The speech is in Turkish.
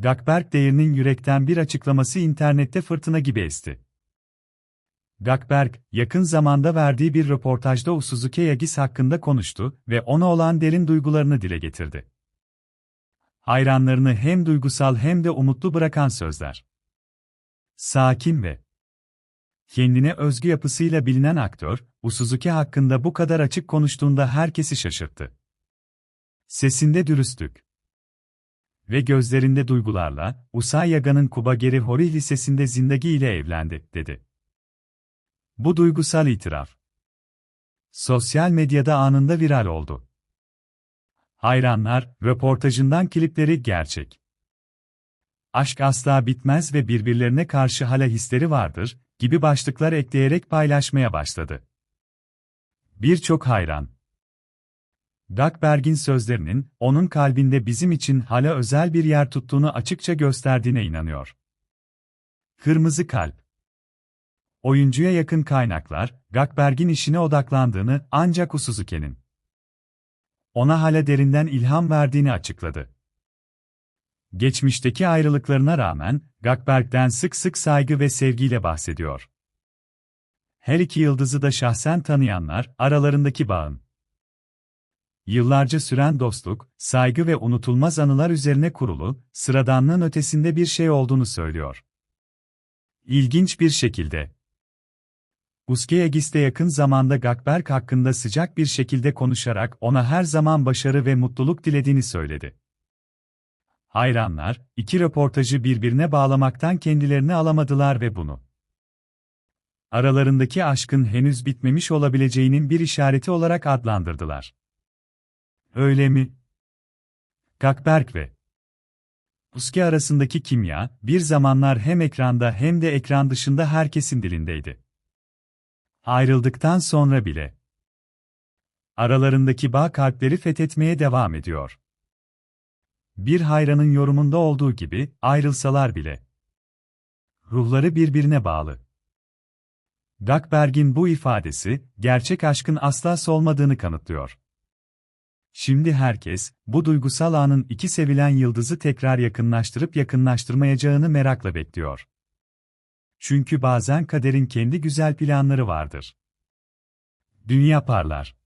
Gakberk değerinin yürekten bir açıklaması internette fırtına gibi esti. Gakberk, yakın zamanda verdiği bir röportajda Usuzuki Yagis hakkında konuştu ve ona olan derin duygularını dile getirdi. Hayranlarını hem duygusal hem de umutlu bırakan sözler. Sakin ve kendine özgü yapısıyla bilinen aktör, Usuzuki hakkında bu kadar açık konuştuğunda herkesi şaşırttı. Sesinde dürüstlük ve gözlerinde duygularla, Usai Yaga'nın Kubageri Hori Lisesi'nde Zindagi ile evlendi, dedi. Bu duygusal itiraf. Sosyal medyada anında viral oldu. Hayranlar, röportajından klipleri gerçek. Aşk asla bitmez ve birbirlerine karşı hala hisleri vardır, gibi başlıklar ekleyerek paylaşmaya başladı. Birçok hayran. Duckberg'in sözlerinin, onun kalbinde bizim için hala özel bir yer tuttuğunu açıkça gösterdiğine inanıyor. Kırmızı Kalp Oyuncuya yakın kaynaklar, Gakberg'in işine odaklandığını ancak Usuzuke'nin ona hala derinden ilham verdiğini açıkladı. Geçmişteki ayrılıklarına rağmen, Gakberg'den sık sık saygı ve sevgiyle bahsediyor. Her iki yıldızı da şahsen tanıyanlar, aralarındaki bağın yıllarca süren dostluk, saygı ve unutulmaz anılar üzerine kurulu, sıradanlığın ötesinde bir şey olduğunu söylüyor. İlginç bir şekilde, Uskeyagis de yakın zamanda Gakberk hakkında sıcak bir şekilde konuşarak ona her zaman başarı ve mutluluk dilediğini söyledi. Hayranlar, iki röportajı birbirine bağlamaktan kendilerini alamadılar ve bunu aralarındaki aşkın henüz bitmemiş olabileceğinin bir işareti olarak adlandırdılar. Öyle mi? Gakberk ve Uske arasındaki kimya, bir zamanlar hem ekranda hem de ekran dışında herkesin dilindeydi. Ayrıldıktan sonra bile. Aralarındaki bağ kalpleri fethetmeye devam ediyor. Bir hayranın yorumunda olduğu gibi, ayrılsalar bile. Ruhları birbirine bağlı. Duckberg'in bu ifadesi, gerçek aşkın asla solmadığını kanıtlıyor. Şimdi herkes, bu duygusal anın iki sevilen yıldızı tekrar yakınlaştırıp yakınlaştırmayacağını merakla bekliyor. Çünkü bazen kaderin kendi güzel planları vardır. Dünya parlar.